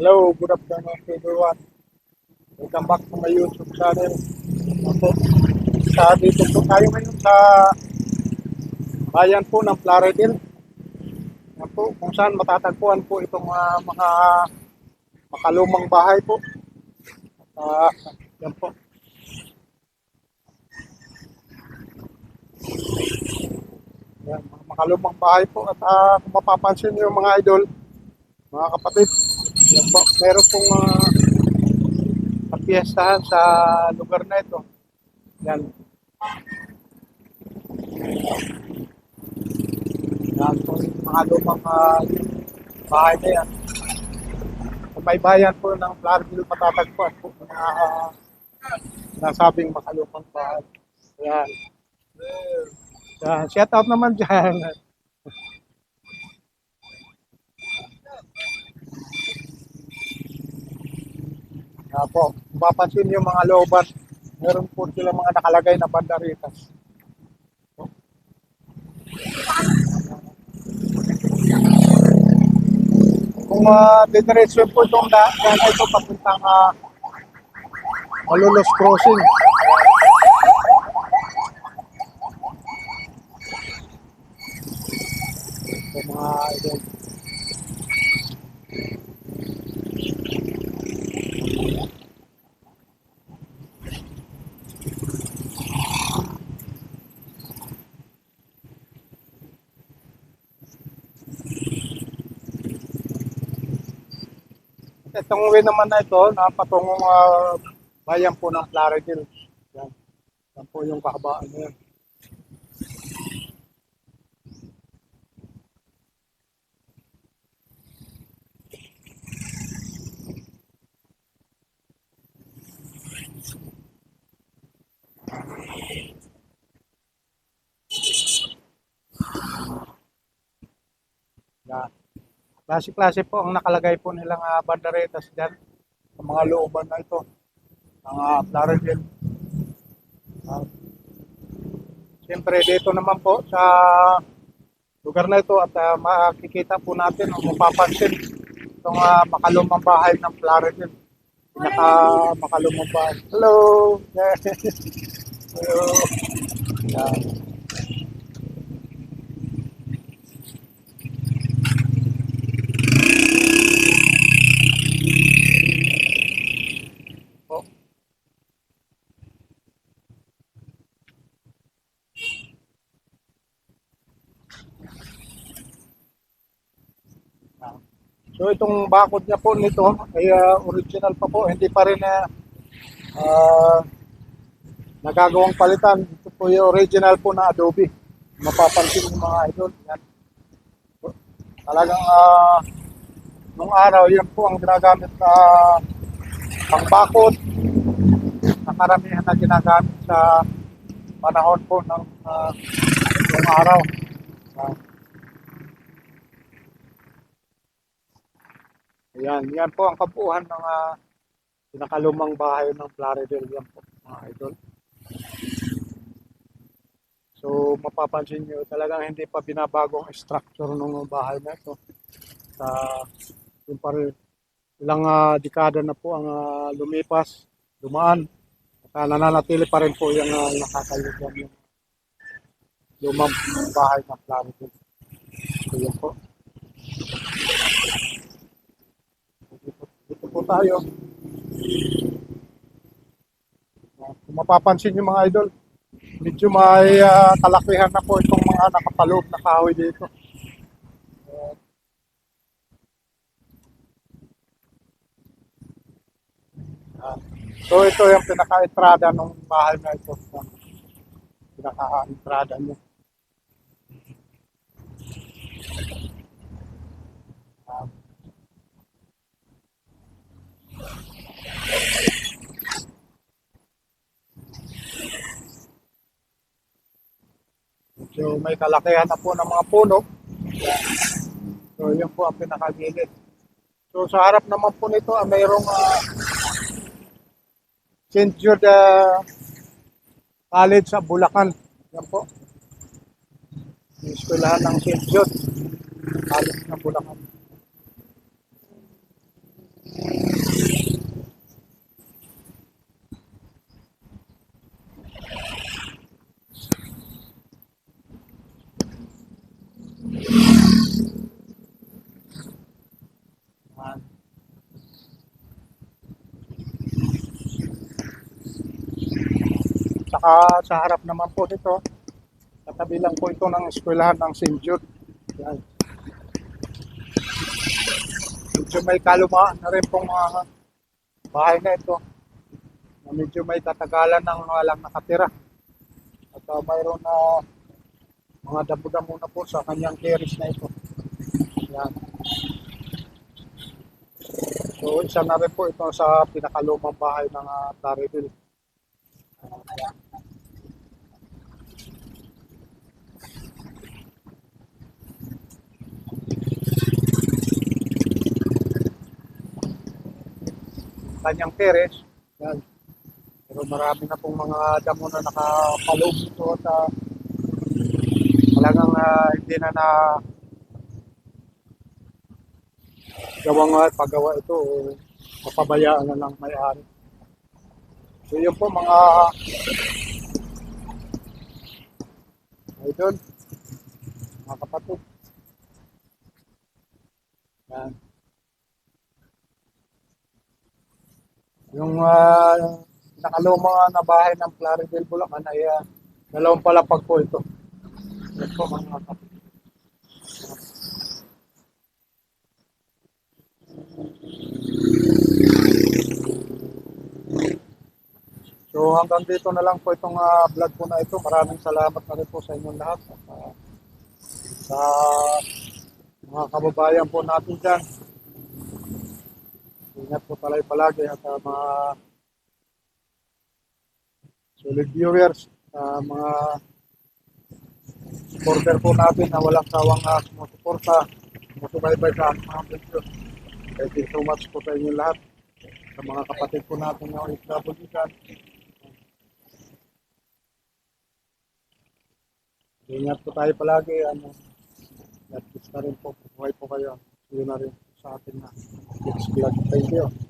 Hello, good afternoon everyone. Welcome back to my YouTube channel. Ako, sa dito po tayo ngayon sa bayan po ng Plaridel. Yan po, kung saan matatagpuan po itong ah, mga makalumang bahay po. Ah, yan po. Yan, makalumang bahay po. At ah, kung mapapansin niyo mga idol, mga kapatid, yan po, meron pong uh, kapiestahan sa lugar na ito. Yan. Yan po yung mga lumang ah, bahay na yan. Sa may bayan po ng Clarville matatagpuan po ng mga uh, nasabing makalumang bahay. Yan. Yan. Shout out naman dyan. Yan po. Mapapansin niyo mga looban, meron po sila mga nakalagay na bandaritas. Kung uh, didiretso po itong da- daan ito papuntang uh, Malolos Crossing. Ito mga idol. Itong way naman na ito, napatungong uh, bayan po ng Plaridel. Yan. Yan po yung kahabaan na yan. Yan. Klase-klase po ang nakalagay po nilang uh, bandaretas dyan sa mga looban na ito ng uh, Plaridel. Uh, Siyempre dito naman po sa lugar na ito at uh, makikita po natin o mapapansin itong uh, makalumang bahay ng Plaridel. Pinaka makalumang bahay. Hello! Hello! Yan. So itong bakod niya po nito ay ah, original pa po, hindi pa rin na nagagawang palitan. Ito po yung original po na Adobe. Mapapansin yung mga idol. Yan. Talagang ah, nung araw, yan po ang ginagamit na pangbakod na karamihan na ginagamit sa panahon po ng uh, ng araw. Ah. Ayan, yan po ang kabuuan ng uh, pinakalumang bahay ng Plaridel yan po, mga idol. So, mapapansin nyo, talagang hindi pa binabago ang structure ng bahay na ito. Sa, yung pa rin, ilang ah, dekada na po ang ah, lumipas, dumaan. At ah, nananatili pa rin po yung uh, nakakalimutan yung lumang bahay ng Plaridel. So, yan po. Dito, dito po tayo. Kung mapapansin yung mga idol, medyo may ah, kalakihan na po itong mga nakapaloob na kahoy dito. Ah, so ito yung pinaka-entrada ng bahay na ito. Pinaka-entrada niya. May kalakihan na po ng mga puno. So yun po ang pinakagilid. So sa harap naman po nito, ah, mayroong uh, St. Jude ah, College sa Bulacan. Yan po. Yung eskwelahan ng St. Jude College ng Bulacan. Naka, sa harap naman po dito, katabi lang po ito ng eskwelahan ng St. Jude. Yan. Medyo may kalumaan na rin pong mga bahay na ito. Na medyo may katagalan ng mga lang nakatira. At uh, mayroon na mga damo-damo na po sa kanyang terrace na ito. Yan. So, isa na rin po ito sa pinakalumang bahay ng uh, Tarryville. Kanyang terrace. Yan. Pero marami na pong mga damo na nakapaloob dito at uh, talagang ah, hindi na na gawang uh, paggawa ito o mapabayaan na lang may-ari. So yun po mga idol, mga kapatid. Yan. Yung uh, nakaluma na bahay ng Claridel Bulacan ay uh, dalawang palapag po ito. Po mga kapatid. So hanggang dito na lang po itong ah, vlog po na ito. Maraming salamat na rin po sa inyong lahat. At, ah, sa mga kababayan po natin dyan. Ingat po tayo palagi at ah, mga solid viewers, ah, mga supporter po natin na walang sawang uh, sumusuporta, sumusubaybay sa mga video. Thank you so much po sa inyong lahat. Sa mga kapatid po natin na OFW dyan. Ingat po tayo palagi. Ano, at least na rin po. Buhay po kayo. Yun na rin sa atin na next vlog. Thank you.